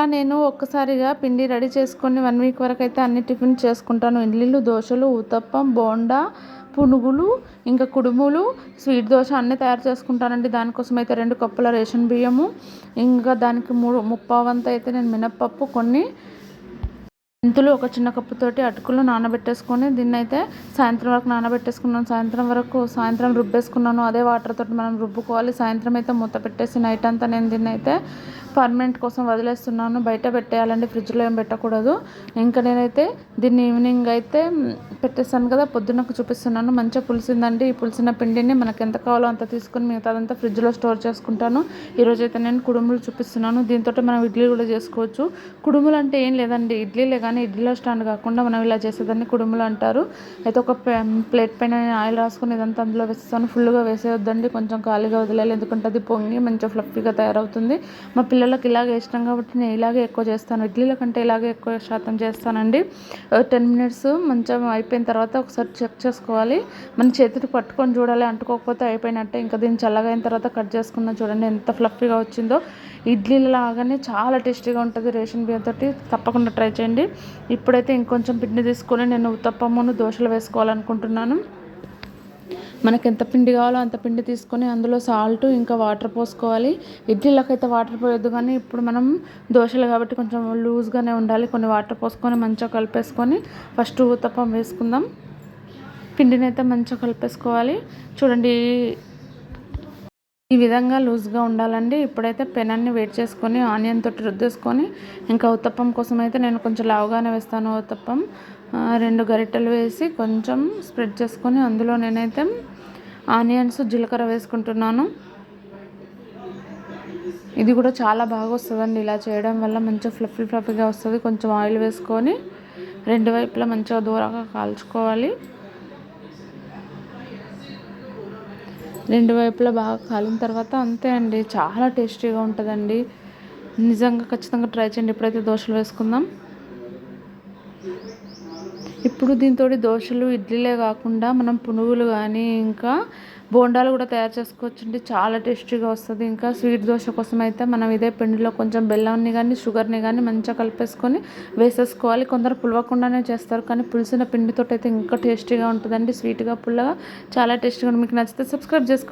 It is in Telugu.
ఇలా నేను ఒక్కసారిగా పిండి రెడీ చేసుకొని వన్ వీక్ వరకు అయితే అన్ని టిఫిన్ చేసుకుంటాను. ఇడ్లీలు దోశలు ఉతప్పం బోండా పునుగులు ఇంకా కుడుములు స్వీట్ దోశ అన్నీ తయారు చేసుకుంటానండి. దానికోసం అయితే రెండు కప్పుల రేషన్ బియ్యము ఇంకా దానికి మూడు ముప్పావంత అయితే నేను మినప్పప్పు కొన్ని మెంతులు ఒక చిన్న కప్పుతోటి అటుకులు నానబెట్టేసుకొని దీన్ని అయితే సాయంత్రం వరకు నానబెట్టేసుకున్నాను. సాయంత్రం వరకు సాయంత్రం రుబ్బేసుకున్నాను. అదే వాటర్ తోటి మనం రుబ్బుకోవాలి. సాయంత్రం అయితే మూత పెట్టేసి నైట్ అంతా నేను దీన్ని అయితే పర్మనెంట్ కోసం వదిలేస్తున్నాను. బయట పెట్టేయాలండి ఫ్రిడ్జ్లో ఏం పెట్టకూడదు. ఇంకా నేనైతే దీన్ని ఈవినింగ్ అయితే పెట్టేస్తాను కదా పొద్దున్నకు చూపిస్తున్నాను. మంచిగా పులిసిందండి. ఈ పులిసిన పిండిని మనకు ఎంత కావాలో అంత తీసుకొని మిగతాదంతా ఫ్రిడ్జ్లో స్టోర్ చేసుకుంటాను. ఈరోజు అయితే నేను కుడుములు చూపిస్తున్నాను. దీంతో మనం ఇడ్లీ కూడా చేసుకోవచ్చు. కుడుములు అంటే ఏం లేదండి. ఇడ్లీలే కానీ ఇడ్లీలో స్టాండ్ కాకుండా మనం ఇలా చేసేదాన్ని కుడుములు అంటారు. అయితే ఒక ప్లేట్ పైన ఆయిల్ రాసుకుని ఇదంతా అందులో వేస్తాను ఫుల్గా వేసేయొద్దండి. కొంచెం ఖాళీగా వదిలేయాలి. ఎందుకంటే అది పొంగి మంచిగా ఫ్లఫీగా తయారవుతుంది. మా పిల్లలకి ఇలాగే ఇష్టం కాబట్టి నేను ఇలాగే ఎక్కువ చేస్తాను. ఇడ్లీల కంటే ఇలాగే ఎక్కువ శాతం చేస్తానండి. టెన్ మినిట్స్ మంచిగా అయిపోయిన తర్వాత ఒకసారి చెక్ చేసుకోవాలి. మన చేతికి పట్టుకొని చూడాలి. అంటుకోకపోతే అయిపోయినట్టే. ఇంకా దీన్ని చల్లగా అయిన తర్వాత కట్ చేసుకుందాం చూడండి ఎంత ఫ్లఫీగా వచ్చిందో. ఇడ్లీల లాగానే చాలా టేస్టీగా ఉంటుంది రేషన్ బియ్యంతో తప్పకుండా ట్రై చేయండి. ఇప్పుడైతే ఇంకొంచెం పిండి తీసుకొని నేను ఉత్తప్పమును దోశలు వేసుకోవాలనుకుంటున్నాను. మనకి ఎంత పిండి కావాలో అంత పిండి తీసుకొని అందులో సాల్ట్ ఇంకా వాటర్ పోసుకోవాలి. ఇడ్లీలకు అయితే వాటర్ పోయొద్దు కానీ ఇప్పుడు మనం దోశలు కాబట్టి కొంచెం లూజ్గానే ఉండాలి. కొన్ని వాటర్ పోసుకొని మంచిగా కలిపేసుకొని ఫస్ట్ ఉత్తప్పం వేసుకుందాం. పిండిని అయితే మంచిగా కలిపేసుకోవాలి. చూడండి ఈ విధంగా లూజ్గా ఉండాలండి. ఇప్పుడైతే పెనాన్ని వేడి చేసుకొని ఆనియన్ తోటి రుద్దేసుకొని ఇంకా ఉత్తప్పం కోసం అయితే నేను కొంచెం లావుగానే వేస్తాను ఉత్తప్పం రెండు గరిటెలు వేసి కొంచెం స్ప్రెడ్ చేసుకొని అందులో నేనైతే ఆనియన్స్ జీలకర్ర వేసుకుంటున్నాను. ఇది కూడా చాలా బాగా వస్తుందండి. ఇలా చేయడం వల్ల మంచిగా ఫ్లఫీ ఫ్లఫీగా వస్తుంది. కొంచెం ఆయిల్ వేసుకొని రెండు వైపులా మంచిగా దూరంగా కాల్చుకోవాలి. రెండు వైపులా బాగా కాలిన తర్వాత అంతే అండి. చాలా టేస్టీగా ఉంటుందండి. నిజంగా ఖచ్చితంగా ట్రై చేయండి. ఇప్పుడైతే దోశలు వేసుకుందాం. ఇప్పుడు దీంతో దోశలు ఇడ్లీలే కాకుండా మనం పునుగులు కానీ ఇంకా బోండాలు కూడా తయారు చేసుకోవచ్చండి. చాలా టేస్టీగా వస్తుంది. ఇంకా స్వీట్ దోశ కోసం అయితే మనం ఇదే పిండిలో కొంచెం బెల్లాన్ని కానీ షుగర్ని కానీ మంచిగా కలిపేసుకొని వేసేసుకోవాలి. కొందరు పులవకుండానే చేస్తారు. కానీ పులిసిన పిండితో అయితే ఇంకా టేస్టీగా ఉంటుందండి. స్వీట్గా పుల్లగా చాలా టేస్టీగా మీకు నచ్చితే సబ్స్క్రైబ్ చేసుకోండి.